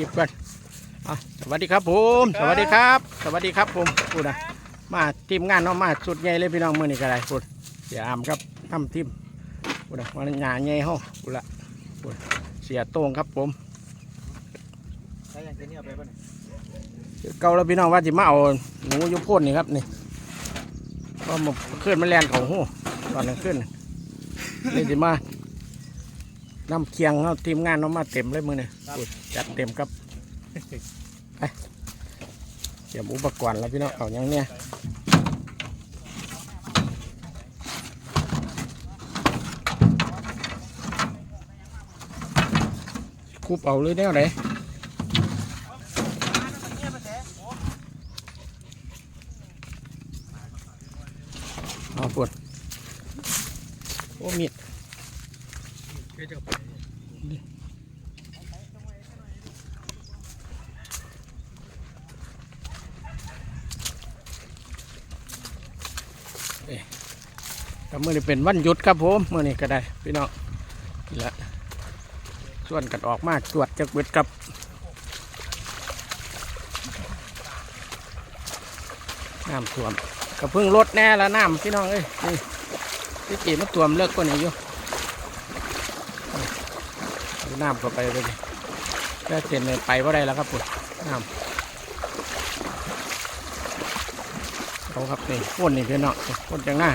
ลิปก่อนอะสวัสดีครับผม สวัสดีครับ สวัสดีครับผมพูดนะมาทีมงานเนาะมาสุดใหญ่เลยพี่น้องมือนี่ก็ได้พูดเสียอามครับทำทีมพูดนะวันหยาใหญ่ห้องพูดละพูดเสียโต้งครับผมใช้ยังจะเนี่ยเอาไปป่ะเนี่ยเก่าแล้วพี่น้องว่าจะมาเอาหนูอยุพ่นนี่ครับนี่ก็มาขึ้นมาแลนเขาหูตอนนั้นขึ้นนี่จะมา น้ำเคียงเขาทีมงานเรามาเต็มเลยมือนี่พูดจัดเต็มครับไปเตรียมอุปกรณ์แล้วพี่น้องเอาอย่างเนี้ยคูบเอาเลยแนวไหนเอาปวดโอ้มีด เดี๋ยวจะเอาไปก็มื่อนี้เป็นวันหยุดครับผมมื่อนี้ก็ได้พี่น้องนี่แหละส่วนกันออกมาตรวจจากเวทกับน้ำท่วมก็เพิ่งลดแน่ละน้ำพี่น้องเอ้ยนี่ที่จีมันท่วมเลิกกว่านี้อยู่ น้ำก็ไปเลยดิแค่เส้นเลยไปว่าได้แล้วครับผมน้ำเอาครับนี่พ่นนี่พี่น้องพ่นจังหน้า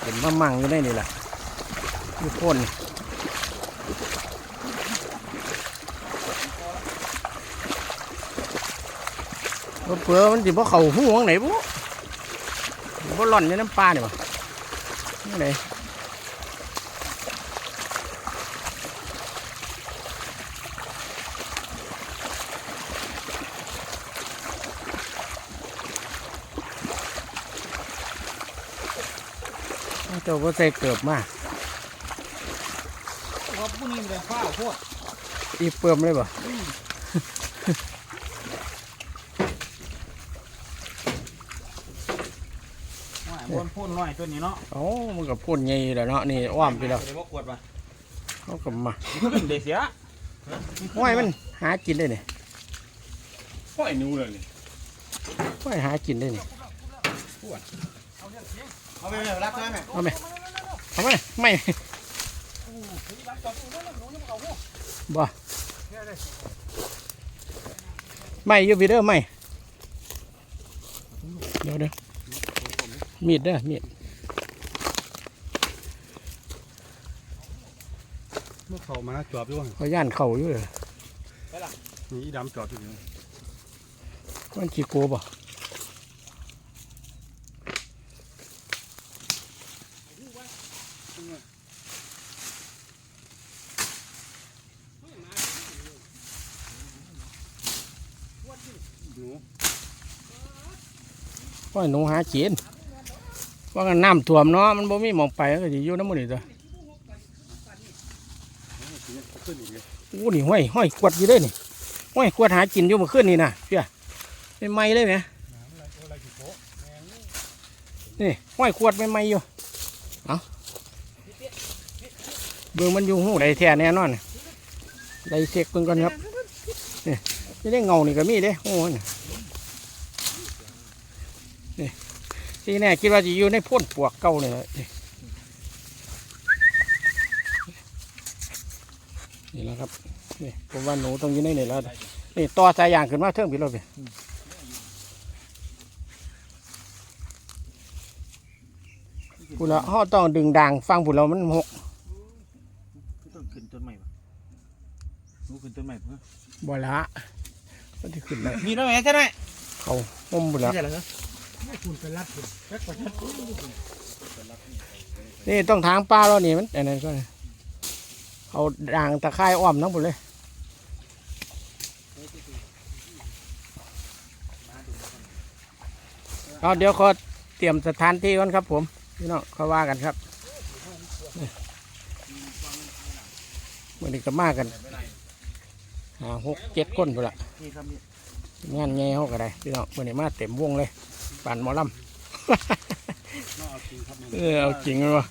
เห็นว่ามั่งอยู่ได้นี่แหละอยู่พ่นเปลือมันสิบ่เข่าหูข้างไหนบุบ่หล่อนในน้ำปลาเนี่ยบ่นี่ไหน จ้าก็ใส่เกือบมาเพราะพวกนี้มันเป็นข้าวโพดอีเปิมเลยบ่ว่าบนพ่นน้อยตัวนี้เนาะเอ้ามันก็พ่นใหญ่แล้วเนาะนี่อ้อมไปแล้วเดี๋ยวว่ากวดมาเขาก็มาขึ้นเดี๋ยวเสียห้อยมันหากินได้นี่ห้อยนิ้วเลยนี่ห้อยหากินได้นี่ เอาไปเลยรับได้ไหมเอาไหมเอาไหมไม่บ่ไม่อยู่พี่เด้อไม่เดี๋ยวเดี๋ยวมีดเด้อมีดเมื่อเขามาจอบอยู่ว่าเขาย่านเข่าอยู่เลยนี่อีดำจอบอยู่นี่มันขี้กลั วบ่หนูห้อยหนูหากินว่ากันน้ำท่วมเนาะมันบ่มีมองไปก็สิอยู่น้ำมันนี่ตัวขึ้นอีกเลยโอ้นี่ห้อยห้อยกวดอยู่ได้นี่ห้อยกวดหากินอยู่มื่อคืนนี่นะเพี่ยไม่ไหม้เลยไหมนี่ห้อยกวดไม่ไหม้อยู่ เอาเบิ่งมันอยู่หูใดแท้แน่นอนไดเซ็กเบิ่งก่อนครับนี่นี่ได้เงานี่ก็มีเด้โอ้ยนี่นี่ที่แน่คิดว่าจะอยู่ในพ่นปวกเก่าเลยนี่นี่แหละครับนี่ผมว่าหนูต้องอยู่ในนี่แล้วนี่ต่อสายยางขึ้นมาเทิงพี่รถพี่ พูดแล้วเขาต้องดึงด่างฟังพูดแล้วมันหกต้องขึ้นต้นใหม่ป่ะนูขึ้นต้นใหม่เพื่อบ่ละมันที่ขึ้นได้มีน้อยไหมใช่ไหมเขาห่มพูดแล้วใช่แล้วเหรอนี่ต้องทางป้าแล้วนี่มันอันนั้นก็เอาด่างตะไคร้อ้อมทั้งหมดเลยเอาเดี๋ยวขอเตรียมสถานที่ก่อนครับผม พี่น้องเขาว่ากันครับนี่วันนี้ก็มากันหาหกเจ็ดคนพุ่นละนี่ครับนี่งานใหญ่เขาก็ได้พี่น้องวันนี้มาเต็มวงเลยปั่นหมอลำนอกเอาจริงครับมันเออเอาจริงเลยวะ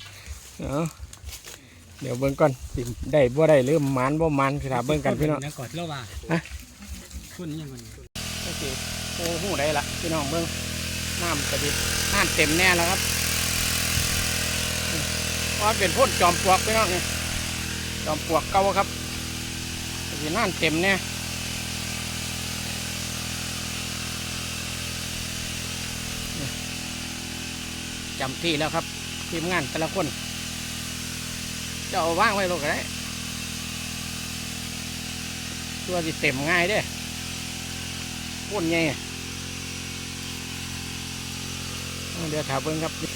เอาเดี๋ยวเบิ่งก่อนสิได้บ่ได้หรือหมันบ่หมันสิถามเบิ่งกันพี่น้องยังกอดเล่าว่าฮะพุ่นยังมันโอเคโอ้โหได้ละพี่น้องเบิ่งน้ำกระดิบน้ำเต็มแน่แล้วครับ เพราเป็นพ่นจอมปลวกพี่น้องนี่จอมปลวกเก่าครับสิน้ำเต็มแน่นี่จำที่แล้วครับทีมงานแต่ละคน จะเอาว่างไว้ลงกันได้ตัวสิเต็มง่ายเด้พ่นไงเอาเดี๋ยวถามเบิ้งครับ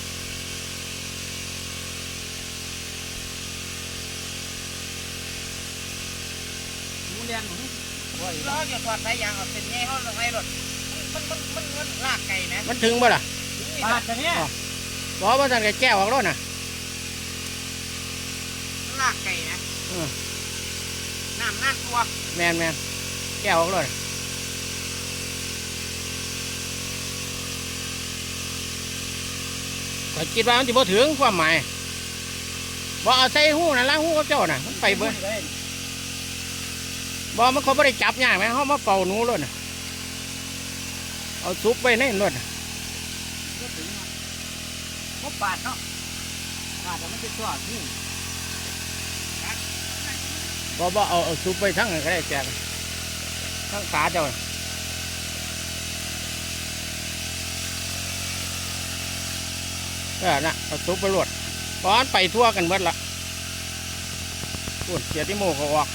รียนหนูล้อเกี่ยวกับสายยางเอาเป็นไงเขาลงให้รถมันมันมันมันลากไก่ไหมมันถึงบ่ล่ะปาดกันเนี่ยบอกว่าท่านก็แก้วออกแล้วน่ะมันลากไก่นะอืมน้ำหน้าตัวแมนแมนแก้วออกแล้วน่ะก็คิดว่ามันจะบ่ถึงความหมายบ่เอาใส่หูน่ะล้างหูกับเจ้าน่ะมันไปเบิ่ บ่มันเขาไม่ได้จับยากไหมเขามาเป่าหนูเลยน่ะเอาซุปไปในรถน่ะพบปาดเนาะปาดแล้วมันจะตัวนี่บ่บ่เอาเอาซุปไปทั้งนั้นก็ได้แจกทั้งขาเจ้าน่ะเออน่ะเอาซุปไปรวดตอนไปทั่วกันหมดละพูดเสียที่โมก็ออก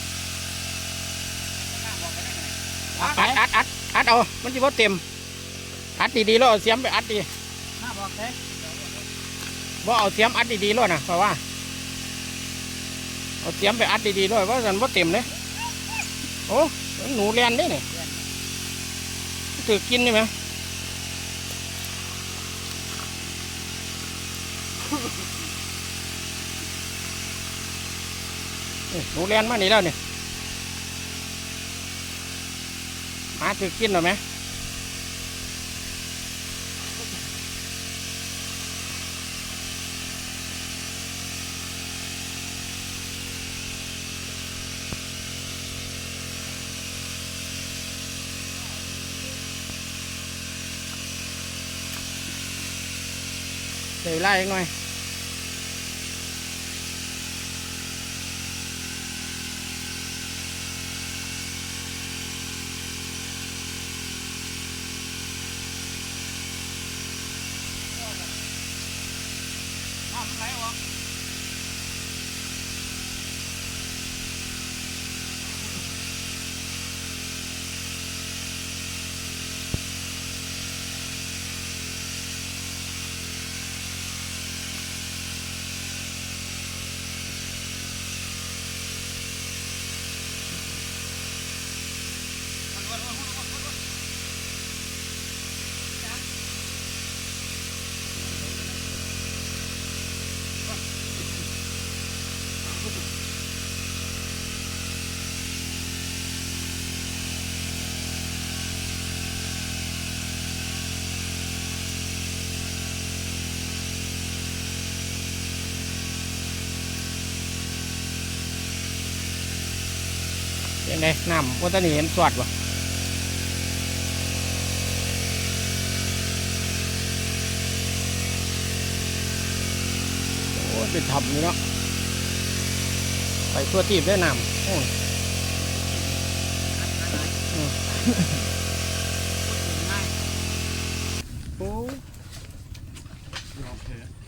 อัดอัดอัดอัด เอา มันจะพอเต็ม อัดดีๆแล้วเอาเสียมไปอัดดีหน้าบอกเลยบ่เอาเสียมอัดดีๆแล้วนะเพราะว่า เอาเสียมไปอัดดีๆด้วยเพราะสันว่าเต็มเลย โอ้หนูเรียนได้เนี่ยถือกินใช่ไหมนี่หนูเรียนมานี่แล้วเนี่ย มาถือกินหรอไหมใส่ไล่อีกหน่อย ยังไงน้ำว่าตอนนี้เห็นสวดวะโอ้ยเป็นทำนี่เนาะไปทั่วทีบด้วยน้ำโอ้ยอืมโอ้ย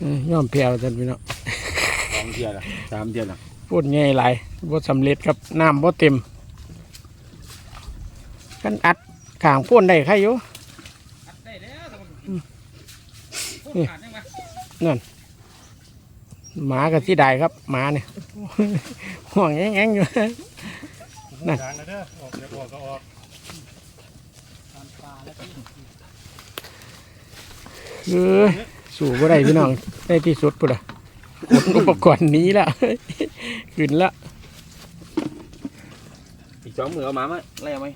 อืมยอมแพ้ท่านพี่เนาะสองเดียละสามเดียละพูดง่ายหลายบ่สำเร็จครับน้ำบ่เต็ม กันอัดขางพ่นได้ใครอยู่ได้แล้วแต่มันนี่ขาดยังไงหมากับที่ได้ครับหมาเนี่ยห่วงแง่งๆอยู่นั่นทางแล้วเด้อออกเดี๋ยวออกก็ออกตามปลาแล้วพี่เออสู่บ่ได้พี่น้องได้ที่สุดปุ่นอะขนอุปกรณ์หนี้ละขึ้นละอีกสองมือเอาหมามาไล่เอาไหม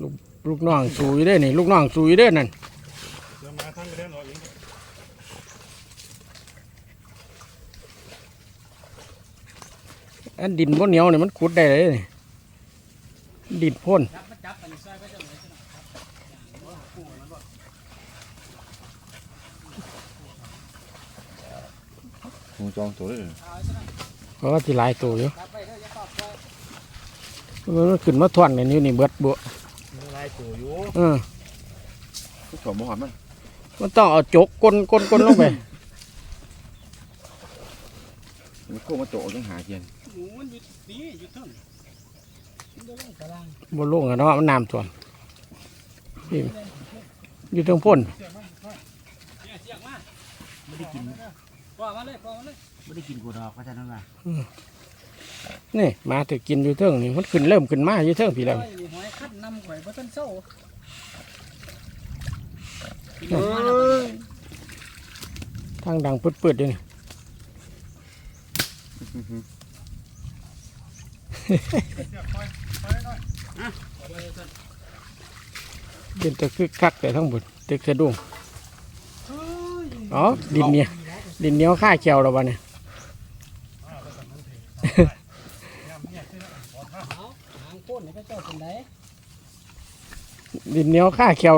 ลูกลูกน้องสูยได้นี่ลูกน้องสูยได้นั่นอันดินพ่เหนียวเนี่ยมันขุดได้เลยดินพ่นจองตัวเลยเพราะว่าที่ลายตัวอยู่ มันขึ้นมาทวนกันอยู่นี่เบิดบุมีลายตัวอยู่เออทุกถั่วบ่หอมมันมันต้องเอาจกกลกลกลลงไปมันโค้งมาโตยังหาเทียนหนูมันอยู่นี่อยู่เทึ่งมันจะลงตารางบนลงกันเนาะมันน้ำท่วมนี่อยู่ตรงพ่นเสียงมาเนี่ยเสียงมาไม่ได้กินปล่อยมาเลยปล่อยมาเลยไม่ได้กินกูดอกก็จะนั่นว่า นี่มาถือกินอยู่เทิงนี่มันขึ้นเริ่มขึ้นมาอยู่เทิงพี่แล้วปล่อยนี่หอยคัดนำข่อยบ่ทันเศร้าทางดังปืดๆอยู่นี่เป็นตะคึกคักแต่ทั้งหมดตึกสะดุ้งอ๋อดินเนี่ยดินเหนียวข้าเขียวแล้ววะเนี่ย เอาหางโค่นนี่ก็เจ้าเป็นไดดินเหนียวข้าเขียว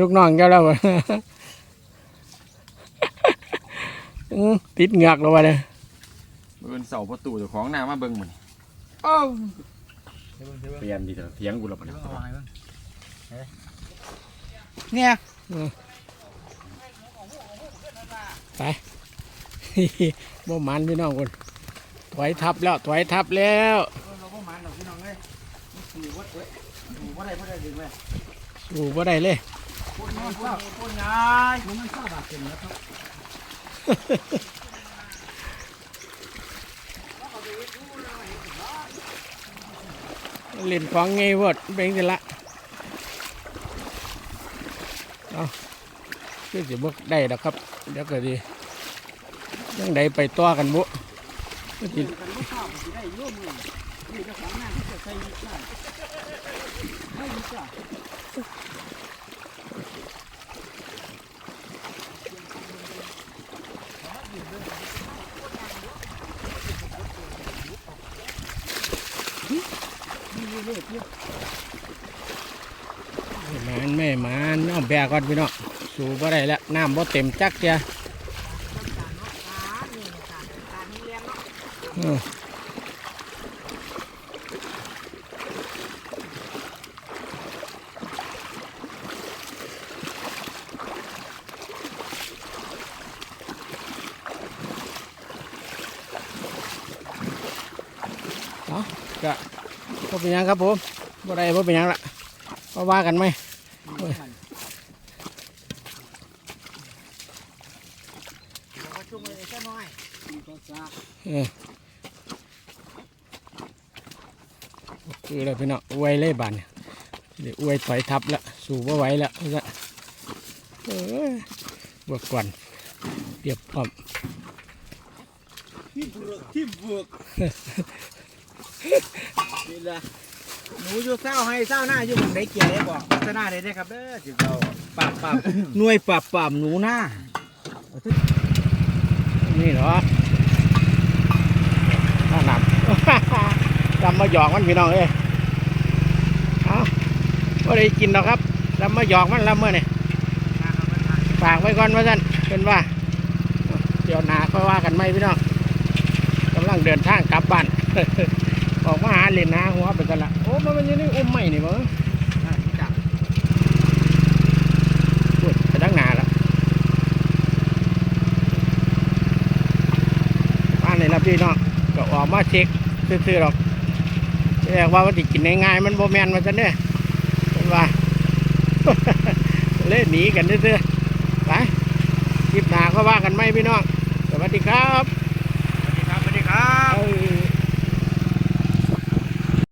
ลูกน้องเจ้าแล้ววะอื้อติดเหงือกแล้ววะเนี่ยเบิ่นเสาประตูเจ้าของหน้ามาเบิ่งมันอ้าวเปลี่ยนดีเถอะเถียงกูแล้วปะเนี่ยเนี่ยบ่มันพี่น้องคนถอยทับแล้วถอยทับแล้ว สูวัดเว้ยสูวัดได้บ่ได้ดึงเลยสู้บ่ได้เลยพูดน้อยพูดพูดง่ายมันมันซ่าบาดเจ็บนะครับเล่นของไงวดเป็นกันละเอาคือสิบ่ได้ดอกครับ เดี๋ยวก็ดียังไดไปต่อกันบุกันบ่ทราบสิได้ร่วมมื อนี่เจ้าของหน้าที่จะใส่ยิบได้ให้ยิบจ้ะไม่มันไม่มันเอาแบกก่อนพี่น้องสู้บ่ได้แล้วน้ำบ่เต็มจักเจ้าก็บ่ เป็นยังครับผมบ่ได้บ่เป็นยังละมาว่ากันไหมเราจุ่มเลยแค่น้อยก็ซ่าไรพี่น้องอวยเลยบานเดี๋ยวอวยถอยทับแล้วสู่ว่าไหวแล้วจะเออบวกก่อนเรียบพร้อมที่บือกที่บือก นี่แหละหนูอยู่เศร้าให้เศร้าหน้าอยู่หมึงได้เกียร์ได้บอกพัฒนาได้ได้ครับเด้อจิเราปราบปรามหน่วยปราบปรามหนูหน้านี่เหรอน่าหนัก จำมาหยอกมันพี่น้องเอ้ยเอาก็ได้กินหรอกครับจำมาหยอกมันแล้วเมื่อนี่ฝากไว้ก่อนว่าท่านเป็นว่า เดี๋ยวหนาค่อยว่ากันไหมพี่น้องกำลังเดินทางกลับบ้านออกมาหา เล่นหาหัวไปกันละโอ้มันมันยังนี่อมใหม่นี่มั้งจับพูดไปตั้งนานล้วบ้านไหนละพี่น้องก็ออกมาเช็คซื่อๆหรอกแรกว่ามันติกินง่ายๆมันโบแมนมาซะเนี่ยเป็นว่าเล่นหนีกันซื่อๆไปคลิปหนาก็ว่ากันไหมพี่น้อง สวัสดีครับ